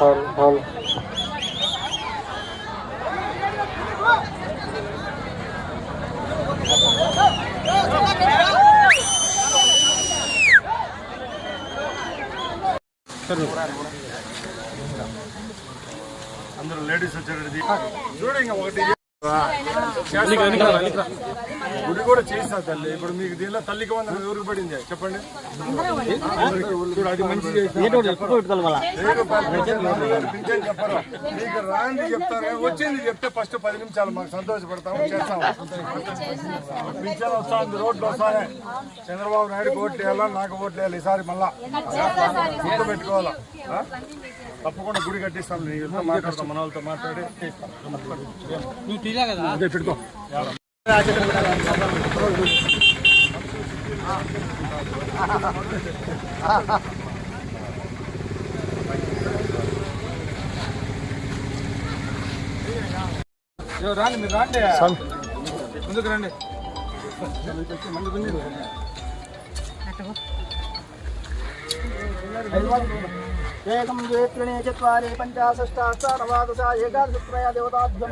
అవును అవును అందరూ లేడీస్ వచ్చేటది చూడ ఇంకా ఒకటి గుడి కూడా చేస్తా తల్లి. ఇప్పుడు మీకు దీనిలో తల్లికి వందనం ఎవరికి పడింది? చెప్పండి. చెప్పరు. మీకు రాంది చెప్తారు. వచ్చింది చెప్తే ఫస్ట్ పది నిమిషాలు మాకు సంతోషపడతాము చేస్తాము. పింఛన్ వస్తా ఉంది రోడ్లు వస్తాయి. చంద్రబాబు నాయుడు ఓట్లు వేయాలా నాకు ఓట్లు వేయాలి. ఈసారి మళ్ళా గుర్తు పెట్టుకోవాలా? తప్పకుండా గుడి కట్టిస్తాం. నీ యుద్ధం మాట్లాడతాం మన వాళ్ళతో మాట్లాడి పెట్టుకో. రాండి మీరు రాండి. ముందుకు రండి. ఏకం ద్వేత్రిణే చత్వారి పంచాషష్టాష్టానవాదశ ఏకాదశత్రయ దేవతాభ్యం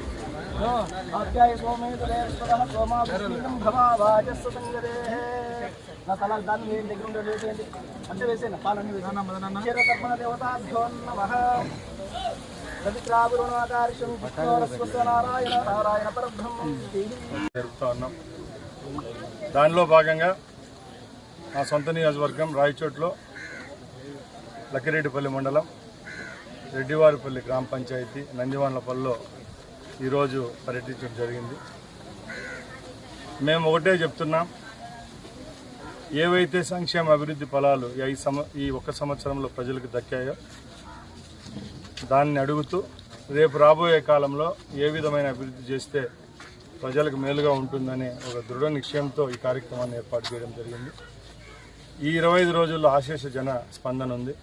అంటే వేసేయండి పాలన్నీ వేసేయండి క్షీరకర్మణ దేవతాభ్యో నారాయణ నారాయణ పరబ్రహ్మం జరుపుతా ఉన్నాం దానిలో భాగంగా నా సొంత నియోజకవర్గం రాయచోట్లో లక్కిరెడ్డిపల్లి మండలం రెడ్డివారిపల్లి గ్రామ పంచాయతీ నందివాన్లపల్లిలో ఈరోజు పర్యటించడం జరిగింది. మేము ఒకటే చెప్తున్నాం. ఏవైతే సంక్షేమ అభివృద్ధి ఫలాలు ఈ సమ ఈ ఒక్క సంవత్సరంలో ప్రజలకు దక్కాయో దాన్ని అడుగుతూ రేపు రాబోయే కాలంలో ఏ విధమైన అభివృద్ధి చేస్తే ప్రజలకు మేలుగా ఉంటుందనే ఒక దృఢ నిశ్చయంతో ఈ కార్యక్రమాన్ని ఏర్పాటు చేయడం జరిగింది. ఈ ఇరవై ఐదు రోజుల్లో ఆశేష జన స్పందన ఉంది.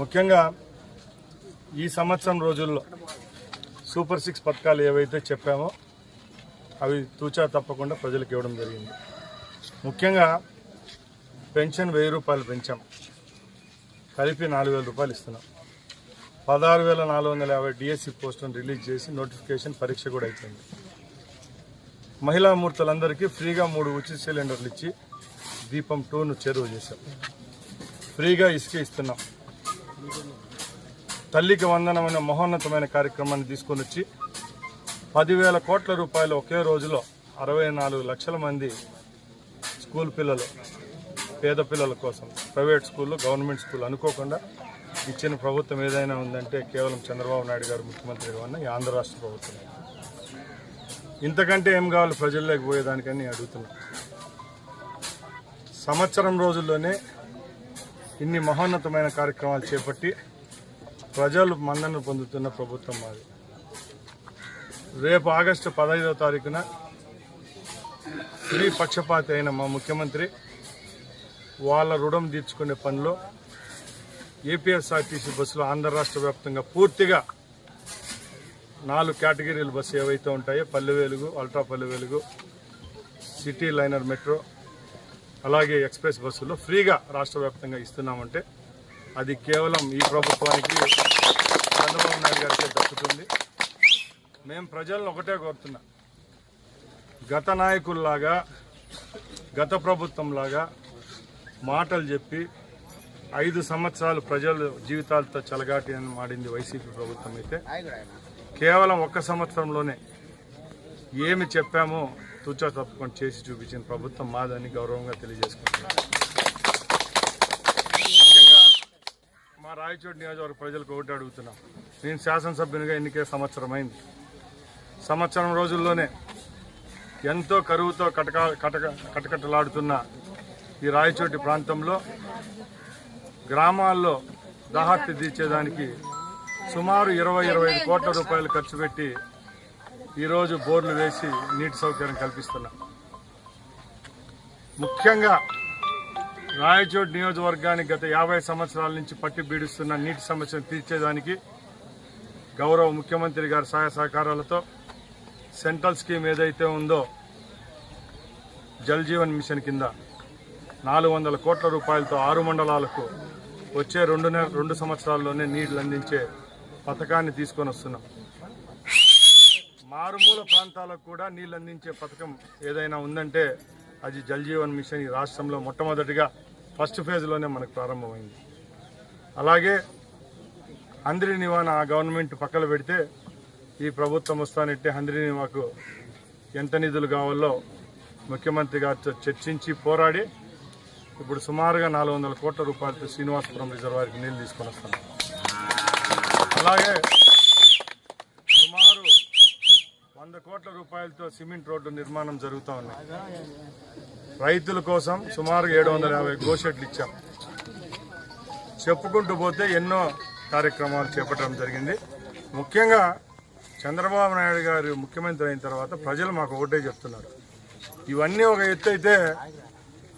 ముఖ్యంగా ఈ సంవత్సరం రోజుల్లో సూపర్ సిక్స్ పథకాలు ఏవైతే చెప్పామో అవి తూచా తప్పకుండా ప్రజలకు ఇవ్వడం జరిగింది. ముఖ్యంగా పెన్షన్ వెయ్యి రూపాయలు పెంచాం. కలిపి నాలుగు వేల రూపాయలు ఇస్తున్నాం. పదహారు వేల నాలుగు వందల యాభై డిఎస్సి పోస్టును రిలీజ్ చేసి నోటిఫికేషన్ పరీక్ష కూడా అయిపోయింది. మహిళా మూర్తులందరికీ ఫ్రీగా మూడు ఉచిత సిలిండర్లు ఇచ్చి దీపం టూను చేరువ చేశాం. ఫ్రీగా ఇసుక ఇస్తున్నాం. తల్లికి వందనమైన మహోన్నతమైన కార్యక్రమాన్ని తీసుకొని వచ్చి పదివేల కోట్ల రూపాయలు ఒకే రోజులో అరవై నాలుగు లక్షల మంది స్కూల్ పిల్లలు పేద పిల్లల కోసం ప్రైవేట్ స్కూళ్ళు గవర్నమెంట్ స్కూల్ అనుకోకుండా ఇచ్చిన ప్రభుత్వం ఏదైనా ఉందంటే కేవలం చంద్రబాబు నాయుడు గారు ముఖ్యమంత్రి అన్న ఈ ఆంధ్ర రాష్ట్ర ప్రభుత్వం. ఇంతకంటే ఏం కావాలి ప్రజల్లోకి పోయేదానికని నేను అడుగుతున్నా. సంవత్సరం రోజుల్లోనే ఇన్ని మహోన్నతమైన కార్యక్రమాలు చేపట్టి ప్రజలు మన్నను పొందుతున్న ప్రభుత్వం మాది. రేపు ఆగస్టు పదహైదవ తారీఖున స్త్రీ పక్షపాతి అయిన మా ముఖ్యమంత్రి వాళ్ళ రుణం తీర్చుకునే పనిలో ఏపీఎస్ఆర్టీసీ బస్సులు ఆంధ్ర రాష్ట్ర వ్యాప్తంగా పూర్తిగా నాలుగు కేటగిరీల బస్సు ఏవైతే ఉంటాయో పల్లె Velugu ultra Palle Velugu city liner metro అలాగే ఎక్స్ప్రెస్ బస్సులు ఫ్రీగా రాష్ట్ర వ్యాప్తంగా ఇస్తున్నామంటే అది కేవలం ఈ ప్రభుత్వానికి చంద్రబాబు నాయుడు గారికి దక్కుతుంది. మేము ప్రజలను ఒకటే కోరుతున్నా. గత నాయకుల్లాగా గత ప్రభుత్వంలాగా మాటలు చెప్పి ఐదు సంవత్సరాలు ప్రజల జీవితాలతో చలగాటి అని మాడింది వైసీపీ ప్రభుత్వం అయితే కేవలం ఒక్క సంవత్సరంలోనే ఏమి చెప్పామో తూచా తప్పకుండా చేసి చూపించిన ప్రభుత్వం మాదని గౌరవంగా తెలియజేసుకుంటున్నాను ముఖ్యంగా మా రాయచోటి నియోజకవర్గ ప్రజలకు ఒకటి అడుగుతున్నా. నేను శాసనసభ్యునిగా ఎన్నికే సంవత్సరం అయింది సంవత్సరం రోజుల్లోనే ఎంతో కరువుతో కటక కటక కటకటలాడుతున్న ఈ రాయచోటి ప్రాంతంలో గ్రామాల్లో దాహార్తి తీర్చేదానికి సుమారు ఇరవై ఇరవై ఐదు కోట్ల రూపాయలు ఖర్చు పెట్టి ఈరోజు బోర్లు వేసి నీటి సౌకర్యం కల్పిస్తున్నాం. ముఖ్యంగా రాయచోటి నియోజకవర్గానికి గత యాభై సంవత్సరాల నుంచి పట్టి బీడుస్తున్న నీటి సమస్యను తీర్చేదానికి గౌరవ ముఖ్యమంత్రి గారి సహాయ సహకారాలతో సెంట్రల్ స్కీమ్ ఏదైతే ఉందో జల్ జీవన్ మిషన్ కింద నాలుగు వందల కోట్ల రూపాయలతో ఆరు మండలాలకు వచ్చే రెండు నెల రెండు సంవత్సరాల్లోనే నీళ్ళు అందించే పథకాన్ని తీసుకొని వస్తున్నాం. మారుమూల ప్రాంతాలకు కూడా నీళ్ళు అందించే పథకం ఏదైనా ఉందంటే అది జల్ జీవన్ మిషన్ ఈ రాష్ట్రంలో మొట్టమొదటిగా ఫస్ట్ ఫేజ్లోనే మనకు ప్రారంభమైంది. అలాగే హంద్రి నివాన ఆ గవర్నమెంట్ పక్కన పెడితే ఈ ప్రభుత్వం వస్తానంటే హంద్రి నివాకు ఎంత నిధులు కావాలో ముఖ్యమంత్రి గారితో చర్చించి పోరాడి ఇప్పుడు సుమారుగా నాలుగు వందల కోట్ల రూపాయలతో శ్రీనివాసపురం రిజర్వాయర్కి నీళ్ళు తీసుకొని వస్తున్నాం అలాగే సుమారు వంద కోట్ల రూపాయలతో సిమెంట్ రోడ్డు నిర్మాణం జరుగుతూ ఉన్నాయి రైతుల కోసం సుమారు ఏడు వందల యాభై గోషెట్లు ఇచ్చాం. చెప్పుకుంటూ పోతే ఎన్నో కార్యక్రమాలు చేపట్టడం జరిగింది. ముఖ్యంగా చంద్రబాబు నాయుడు గారు ముఖ్యమంత్రి అయిన తర్వాత ప్రజలు మాకు ఒకటే చెప్తున్నారు. ఇవన్నీ ఒక ఎత్తు అయితే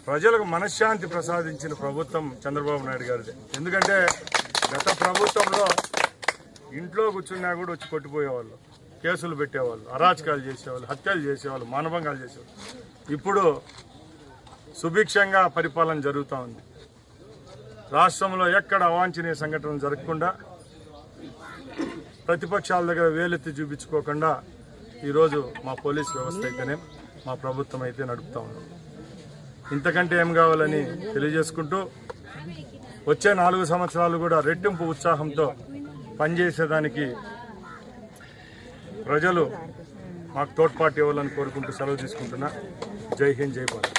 ప్రజలకు మనశ్శాంతి ప్రసాదించిన ప్రభుత్వం చంద్రబాబు నాయుడు గారిది. ఎందుకంటే గత ప్రభుత్వంలో ఇంట్లో కూర్చున్నా కూడా వచ్చి కొట్టిపోయేవాళ్ళు కేసులు పెట్టేవాళ్ళు అరాచకాలు చేసేవాళ్ళు హత్యలు చేసేవాళ్ళు మానభంగాలు చేసేవాళ్ళు. ఇప్పుడు సుభిక్షంగా పరిపాలన జరుగుతూ ఉంది. రాష్ట్రంలో ఎక్కడ అవాంఛనీయ సంఘటనలు జరగకుండా ప్రతిపక్షాల దగ్గర వేలెత్తి చూపించుకోకుండా ఈరోజు మా పోలీస్ వ్యవస్థ అయితేనే మా ప్రభుత్వం అయితే నడుపుతా ఉన్నాం ఇంతకంటే ఏం కావాలని తెలియజేసుకుంటూ వచ్చే నాలుగు సంవత్సరాలు కూడా రెట్టింపు ఉత్సాహంతో పనిచేసేదానికి ప్రజలు మాకు తోడ్పాటు ఇవ్వాలని కోరుకుంటూ సెలవు తీసుకుంటున్నా. జై హింద్ జై భారత్.